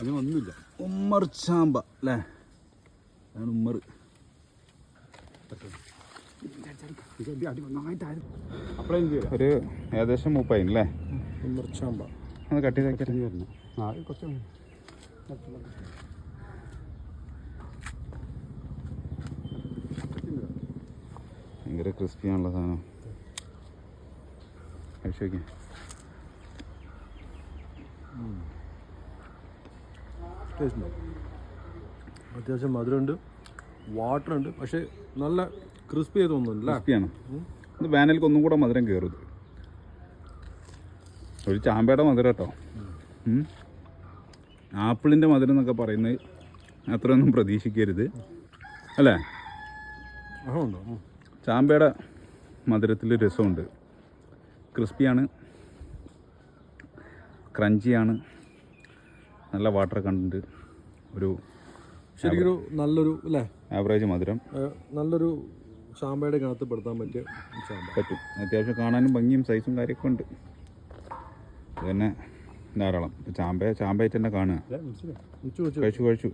അതിനൊന്നുമില്ല ഉമ്മർ ചാമ്പ അല്ലേ? അതാണ് ഉമ്മർ. ഒരു ഏകദേശം മൂപ്പായി അല്ലേ? ഉമ്മർച്ചാമ്പ അത് കട്ടി ചെയ്താക്കി വരുന്നു ഭയങ്കര ക്രിസ്പിയാണുള്ള സാധനം. കഴിച്ചു ടേസ്റ്റ് ഉണ്ടാവും അത്യാവശ്യം മധുരമുണ്ട്. വാട്ടർ ഉണ്ട്. പക്ഷേ നല്ല ക്രിസ്പി ആയി തോന്നുന്നുണ്ട് ക്രിസ്പിയാണ് ഇത് വേനൽക്ക് ഒന്നും കൂടെ മധുരം കയറും ഒരു ചാമ്പയുടെ മധുരം കേട്ടോ. ആപ്പിളിന്റെ മധുരം എന്നൊക്കെ പറയുന്നത് അത്രയൊന്നും പ്രതീക്ഷിക്കരുത്. അല്ലേ. ചാമ്പയുടെ മധുരത്തിൽ രസമുണ്ട്. ക്രിസ്പിയാണ് ക്രഞ്ചിയാണ് നല്ല വാട്ടർ കണ്ടന്റ് ഒരു ശരിക്കൊരു നല്ലൊരു അല്ലേ ആവറേജ് മധുരം. നല്ലൊരു ചാമ്പയുടെ കണത്ത് പെടുത്താൻ പറ്റിയ ചാമ്പ. പറ്റും. അത്യാവശ്യം കാണാനും ഭംഗിയും സൈസും കാര്യമൊക്കെ ഉണ്ട്. തന്നെ ധാരാളം. ചാമ്പ ചാമ്പയായിട്ട് തന്നെ കാണുക. കഴിച്ചു കഴിച്ചു.